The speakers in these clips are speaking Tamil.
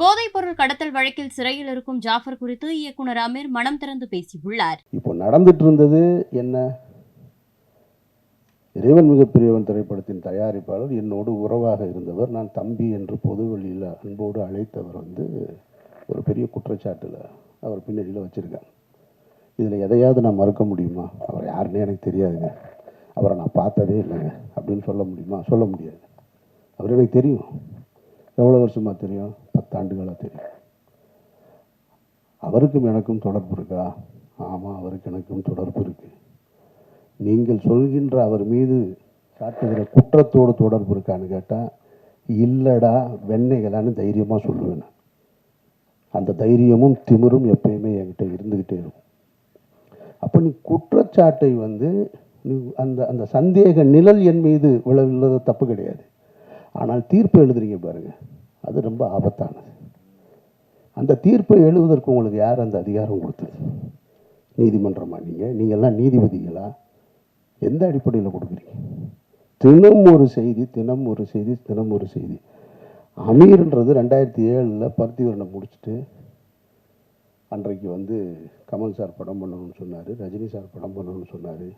போதைப்பொருள் கடத்தல் வழக்கில் சிறையில் இருக்கும் ஜாஃபர் குறித்து இயக்குனர் அமீர் மனம் திறந்து பேசியுள்ளார். இப்போ நடந்துட்டு இருந்தது என்ன? இறைவன் மிகப்பெரியவன் திரைப்படத்தின் தயாரிப்பாளர் என்னோடு உறவாக இருந்தவர் நான் தம்பி என்று பொது வழியில் அன்போடு அழைத்தவர் வந்து ஒரு பெரிய குற்றச்சாட்டில் அவர் பின்னணியில் வச்சுருக்கேன் இதில் எதையாவது நான் மறுக்க முடியுமா? அவர் யாருன்னே எனக்கு தெரியாதுங்க. அவரை நான் பார்த்ததே இல்லைங்க. அப்படின்னு சொல்ல முடியுமா? சொல்ல முடியாது. அவர் எனக்கு தெரியும். எவ்வளோ வருஷமாக தெரியும்? பத்தாண்டுகளாக தெரியும் அவருக்கும் எனக்கும் தொடர்பு இருக்கா? ஆமாம் அவருக்கு எனக்கும் தொடர்பு இருக்குது நீங்கள் சொல்கின்ற அவர் மீது சாட்டுகிற குற்றத்தோடு தொடர்பு இருக்கான்னு கேட்டால் இல்லடா வெண்ணைகளான்னு தைரியமாக சொல்லுவேன் அந்த தைரியமும் திமிரும் எப்பயுமே என்கிட்ட இருந்துக்கிட்டே இருக்கும். அப்போ நீ குற்றச்சாட்டை வந்து நீ அந்த அந்த சந்தேக நிழல் என் மீது விழவில்லாத தப்பு கிடையாது. ஆனால் தீர்ப்பு எழுதுறீங்க பாருங்க. அது ரொம்ப ஆபத்தானது. அந்த தீர்ப்பை எழுதுவதற்கு உங்களுக்கு யார் அந்த அதிகாரம் கொடுத்தது? நீதிமன்றமா நீங்கள் நீங்கள்லாம் நீதிபதிகளா? எந்த அடிப்படையில் கொடுக்குறீங்க? தினம் ஒரு செய்தி தினம் ஒரு செய்தி தினம் ஒரு செய்தி. அமீர்ன்றது ரெண்டாயிரத்தி ஏழில் பருத்திவரனை முடிச்சுட்டு அன்றைக்கு வந்து கமல் சார் படம் பண்ணணும்னு சொன்னார் ரஜினி சார் படம் பண்ணணும்னு சொன்னார்.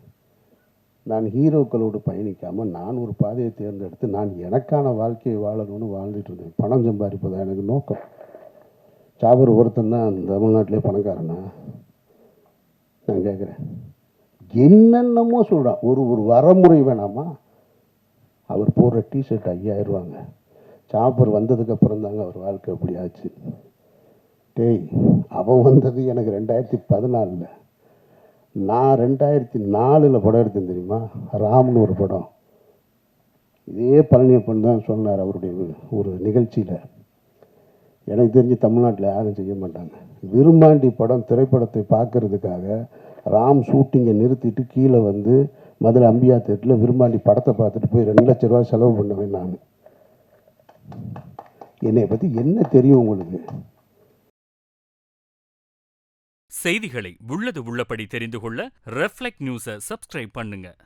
நான் ஹீரோக்களோடு பயணிக்காமல் நான் ஒரு பாதையை தேர்ந்தெடுத்து நான் எனக்கான வாழ்க்கையை வாழணும்னு வாழ்ந்துட்டு இருந்தேன். பணம் சம்பாதிப்பதான் எனக்கு நோக்கம். சாபர் ஒருத்தன் தான் தமிழ்நாட்டிலே பணக்காரனா? நான் கேட்குறேன். என்னென்னமோ சொல்கிறான் ஒரு ஒரு வரமுறை வேணாமா? அவர் போடுற டிஷர்ட் ஐயாயிரம் சாப்பர் வந்ததுக்கப்புறம் தாங்க அவர் வாழ்க்கை அப்படி ஆச்சு. டேய் அவன் வந்தது எனக்கு ரெண்டாயிரத்தி பதினாலில். நான் ரெண்டாயிரத்தி நாலில் படம் எடுத்தேன் தெரியுமா? ராம்னு ஒரு படம். இதே பழனியப்பன் தான் சொன்னார் அவருடைய ஒரு நிகழ்ச்சியில். எனக்கு தெரிஞ்சு தமிழ்நாட்டில் யாரும் செய்ய மாட்டாங்க. விரும்பாண்டி படம் திரைப்படத்தை பார்க்கறதுக்காக ராம் ஷூட்டிங்கை நிறுத்திட்டு கீழே வந்து மதுரை அம்பியா தேட்டரில் விரும்பாண்டி படத்தை பார்த்துட்டு போய் ரெண்டு லட்ச ரூபா செலவு பண்ணுவேன் நான். என்னை பற்றி என்ன தெரியும் உங்களுக்கு? செய்திகளை உள்ளது உள்ளபடி தெரிந்து கொள்ள ரெஃப்ளெக்ட் நியூஸை சப்ஸ்கிரைப் பண்ணுங்கள்